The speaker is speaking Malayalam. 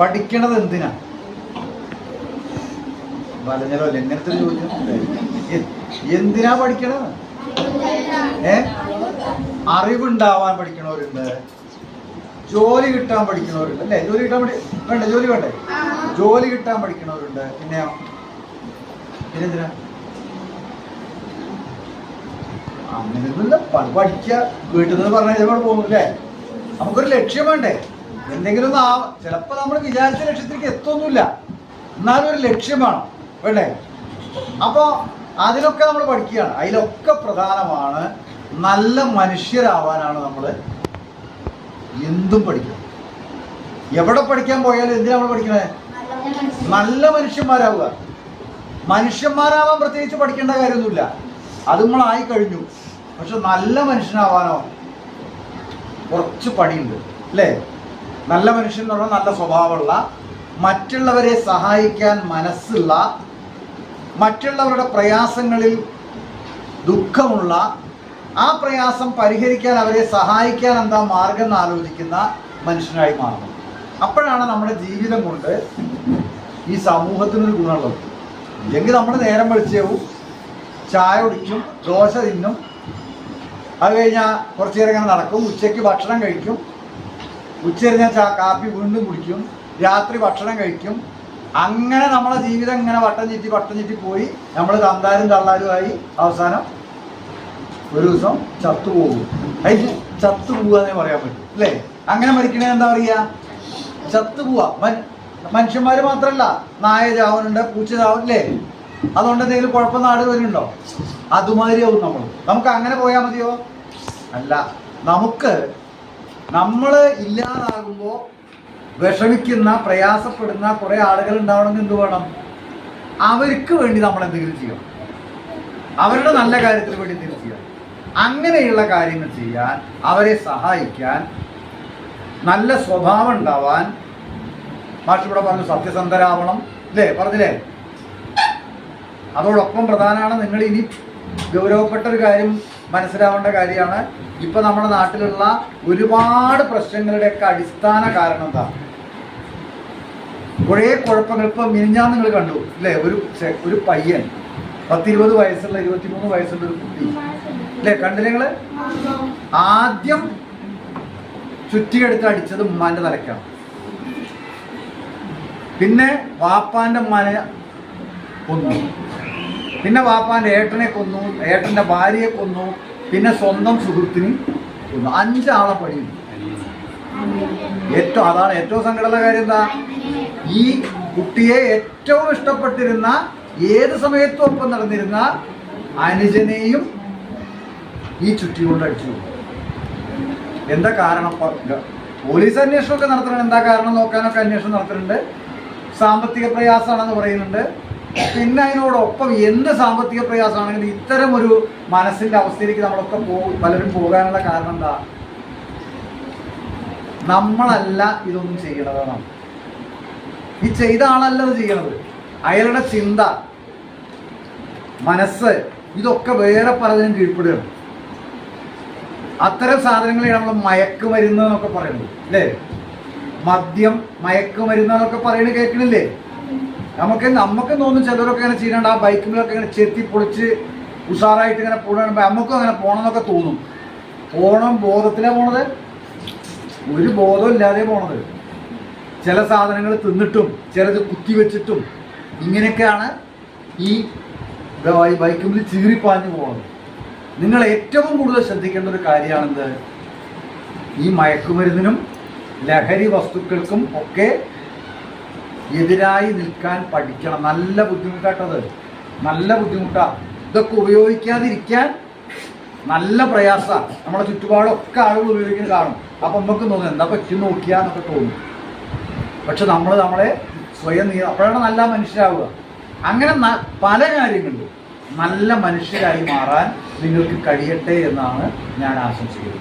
പഠിക്കണത് എന്തിനാ? വലഞ്ഞല്ലോ എങ്ങനത്തെ ചോദ്യം എന്തിനാ പഠിക്കണത്? ഏ? അറിവുണ്ടാവാൻ പഠിക്കണവരുണ്ട്. ജോലി കിട്ടാൻ പഠിക്കണവരുണ്ട്. അല്ലേ? ജോലി കിട്ടാൻ പഠി വേണ്ട ജോലി വേണ്ടേ? ജോലി കിട്ടാൻ പഠിക്കണവരുണ്ട്. പിന്നെയോ പിന്നെന്തിനാ അങ്ങനെയൊന്നുമില്ല. പഠിക്കുക വീട്ടിൽ നിന്ന് പറഞ്ഞാൽ പോകുന്നു അല്ലേ? നമുക്കൊരു ലക്ഷ്യം വേണ്ടേ? എന്തെങ്കിലും ചിലപ്പോൾ നമ്മൾ വിചാരിച്ച ലക്ഷ്യത്തിലേക്ക് എത്തൊന്നുമില്ല. എന്നാലും ഒരു ലക്ഷ്യമാണ് വേണം. വേണ്ടേ? അപ്പോൾ അതിലൊക്കെ നമ്മൾ പഠിക്കുകയാണ്. അതിലൊക്കെ പ്രധാനമാണ് നല്ല മനുഷ്യരാവാനാണ് നമ്മൾ എന്തും പഠിക്കുന്നത് എവിടെ പഠിക്കാൻ പോയാലും എന്തിനാ നമ്മൾ പഠിക്കണേ? നല്ല മനുഷ്യന്മാരാവുക. മനുഷ്യന്മാരാവാൻ പ്രത്യേകിച്ച് പഠിക്കേണ്ട കാര്യമൊന്നുമില്ല. അത് നമ്മളായി കഴിഞ്ഞു. പക്ഷെ നല്ല മനുഷ്യനാവാനോ കുറച്ച് പണിയുണ്ട്. അല്ലേ? നല്ല മനുഷ്യൻ എന്ന് പറഞ്ഞാൽ നല്ല സ്വഭാവമുള്ള മറ്റുള്ളവരെ സഹായിക്കാൻ മനസ്സുള്ള മറ്റുള്ളവരുടെ പ്രയാസങ്ങളിൽ ദുഃഖമുള്ള ആ പ്രയാസം പരിഹരിക്കാൻ അവരെ സഹായിക്കാൻ എന്താ മാർഗം എന്ന് ആലോചിക്കുന്ന മനുഷ്യനായി മാറുന്നത് അപ്പോഴാണ് നമ്മുടെ ജീവിതം കൊണ്ട് ഈ സമൂഹത്തിനൊരു ഗുണമുള്ളത്. ഇല്ലെങ്കിൽ നമ്മൾ നേരം വെളിച്ചവും ചായ കുടിക്കും ദോശ തിന്നും അത് കഴിഞ്ഞാൽ കുറച്ചു നേരം ഇങ്ങനെ നടക്കും ഉച്ചയ്ക്ക് ഭക്ഷണം കഴിക്കും ഉച്ച കഴിഞ്ഞാൽ ചാ കാപ്പി വീണ്ടും കുടിക്കും. രാത്രി ഭക്ഷണം കഴിക്കും. അങ്ങനെ നമ്മളെ ജീവിതം ഇങ്ങനെ വട്ടം ചുറ്റി വട്ടം ചുറ്റി പോയി. നമ്മൾ തന്താരും തള്ളാരുമായി അവസാനം ഒരു ദിവസം ചത്തുപോകും അതിന് ചത്തുപോകാന്നേ പറയാൻ പറ്റും. അല്ലേ? അങ്ങനെ മരിക്കണേ എന്താ പറയുക ചത്തുപോവാ മനുഷ്യന്മാർ മാത്രല്ല. നായ ചാവനുണ്ട് പൂച്ച ചാവൻ അല്ലേ അതുകൊണ്ട് എന്തെങ്കിലും കുഴപ്പം നാട് വരുന്നുണ്ടോ? അതുമാതിരിയാവും നമ്മൾ നമുക്ക് അങ്ങനെ പോയാൽ മതിയോ? അല്ല. നമുക്ക് നമ്മൾ ഇല്ലാതാകുമ്പോൾ വിഷമിക്കുന്ന പ്രയാസപ്പെടുന്ന കുറെ ആളുകൾ ഉണ്ടാവണമെങ്കിൽ എന്ത് വേണം? അവർക്ക് വേണ്ടി നമ്മൾ എന്തെങ്കിലും ചെയ്യണം. അവരുടെ നല്ല കാര്യത്തിന് വേണ്ടി എന്തെങ്കിലും ചെയ്യണം. അങ്ങനെയുള്ള കാര്യങ്ങൾ ചെയ്യാൻ അവരെ സഹായിക്കാൻ നല്ല സ്വഭാവം ഉണ്ടാവാൻ മാഷ് ഇവിടെ പറഞ്ഞു സത്യസന്ധരാവണം അല്ലേ പറഞ്ഞില്ലേ? അതോടൊപ്പം പ്രധാനമാണ് നിങ്ങൾ ഇനി ഗൗരവപ്പെട്ട ഒരു കാര്യം മനസ്സിലാവേണ്ട കാര്യമാണ്. ഇപ്പൊ നമ്മുടെ നാട്ടിലുള്ള ഒരുപാട് പ്രശ്നങ്ങളുടെയൊക്കെ അടിസ്ഥാന കാരണം എന്താ? കുറേ കുഴപ്പങ്ങൾ. ഇപ്പൊ മിനിഞ്ഞാൻ നിങ്ങൾ കണ്ടു അല്ലേ ഒരു ഒരു പയ്യൻ പത്തിരുപത് വയസ്സുള്ള ഇരുപത്തിമൂന്ന് വയസ്സുള്ള ഒരു കുട്ടി. അല്ലേ കണ്ടില്ലേ നിങ്ങൾ? ആദ്യം ചുറ്റിയെടുത്ത് അടിച്ചത് ഉമ്മാന്റെ തലക്കാണ്. പിന്നെ വാപ്പാന്റെ ഉമ്മാനെ കൊന്നു. പിന്നെ വാപ്പാന്റെ ഏട്ടനെ കൊന്നു ഏട്ടന്റെ ഭാര്യയെ കൊന്നു പിന്നെ സ്വന്തം സുഹൃത്തിനും കൊന്നു. അഞ്ചാളെ പണിയുന്നു ഏറ്റവും അതാണ് ഏറ്റവും സങ്കടമുള്ള കാര്യം എന്താ? ഈ കുട്ടിയെ ഏറ്റവും ഇഷ്ടപ്പെട്ടിരുന്ന ഏത് സമയത്തും ഒപ്പം നടന്നിരുന്ന അനുജനെയും ഈ ചുറ്റി കൊണ്ട് അടിച്ചു എന്താ കാരണം? പോലീസ് അന്വേഷണമൊക്കെ നടത്തുന്നുണ്ട് എന്താ കാരണം നോക്കാനൊക്കെ അന്വേഷണം നടത്തുന്നുണ്ട്. സാമ്പത്തിക പ്രയാസമാണെന്ന് പറയുന്നുണ്ട്. പിന്നെ അതിനോടൊപ്പം എന്ത് സാമ്പത്തിക പ്രയാസമാണെങ്കിലും ഇത്തരം ഒരു മനസ്സിന്റെ അവസ്ഥയിലേക്ക് നമ്മളൊക്കെ പോകും പലരും പോകാനുള്ള കാരണം എന്താ? നമ്മളല്ല ഇതൊന്നും ചെയ്യണത് നമ്മൾ ഈ ചെയ്ത ആളല്ല അത് ചെയ്യണത്. അയാളുടെ ചിന്ത മനസ്സ് ഇതൊക്കെ വേറെ പലതിനും കീഴ്പ്പെടുകയാണ്. അത്തരം സാധനങ്ങളെയാണ് നമ്മൾ മയക്കുമരുന്ന് എന്നൊക്കെ പറയുന്നത്. അല്ലേ? മദ്യം മയക്കുമരുന്ന് എന്നൊക്കെ പറയുന്നത് കേൾക്കണില്ലേ? നമുക്ക് നമുക്ക് തോന്നും ചിലരൊക്കെ ഇങ്ങനെ ചെയ്യണ്ട ആ ബൈക്കിലൊക്കെ ഇങ്ങനെ ചെത്തി പൊളിച്ച് ഉഷാറായിട്ട് ഇങ്ങനെ പോകണം നമുക്കും അങ്ങനെ പോകണം എന്നൊക്കെ തോന്നും. പോണം ബോധത്തിലാണ് പോണത്. ഒരു ബോധം ഇല്ലാതെ പോണത്. ചില സാധനങ്ങൾ തിന്നിട്ടും ചിലത് കുത്തിവെച്ചിട്ടും ഇങ്ങനെയൊക്കെയാണ് ഈ ബൈക്കുമ്പിൽ ചീറിപ്പാഞ്ഞു പോകുന്നത് നിങ്ങൾ ഏറ്റവും കൂടുതൽ ശ്രദ്ധിക്കേണ്ട ഒരു കാര്യമാണെന്ത്? ഈ മയക്കുമരുന്നിനും ലഹരി വസ്തുക്കൾക്കും ഒക്കെ എതിരായി നിൽക്കാൻ പഠിക്കണം. നല്ല ബുദ്ധിമുട്ടാട്ടത് നല്ല ബുദ്ധിമുട്ടാ. ഇതൊക്കെ ഉപയോഗിക്കാതിരിക്കാൻ നല്ല പ്രയാസ. നമ്മളെ ചുറ്റുപാടൊക്കെ ആളുകൾ ഉപയോഗിക്കുന്ന കാണും. അപ്പൊ നമുക്ക് തോന്നും എന്താ പറ്റി നോക്കിയാന്നൊക്കെ തോന്നും. പക്ഷെ നമ്മൾ നമ്മളെ സ്വയം നീ അപ്പോഴാണ് നല്ല മനുഷ്യരാവുക. അങ്ങനെ പല കാര്യങ്ങളിലും നല്ല മനുഷ്യരായി മാറാൻ നിങ്ങൾക്ക് കഴിയട്ടെ എന്നാണ് ഞാൻ ആശംസിക്കുന്നത്.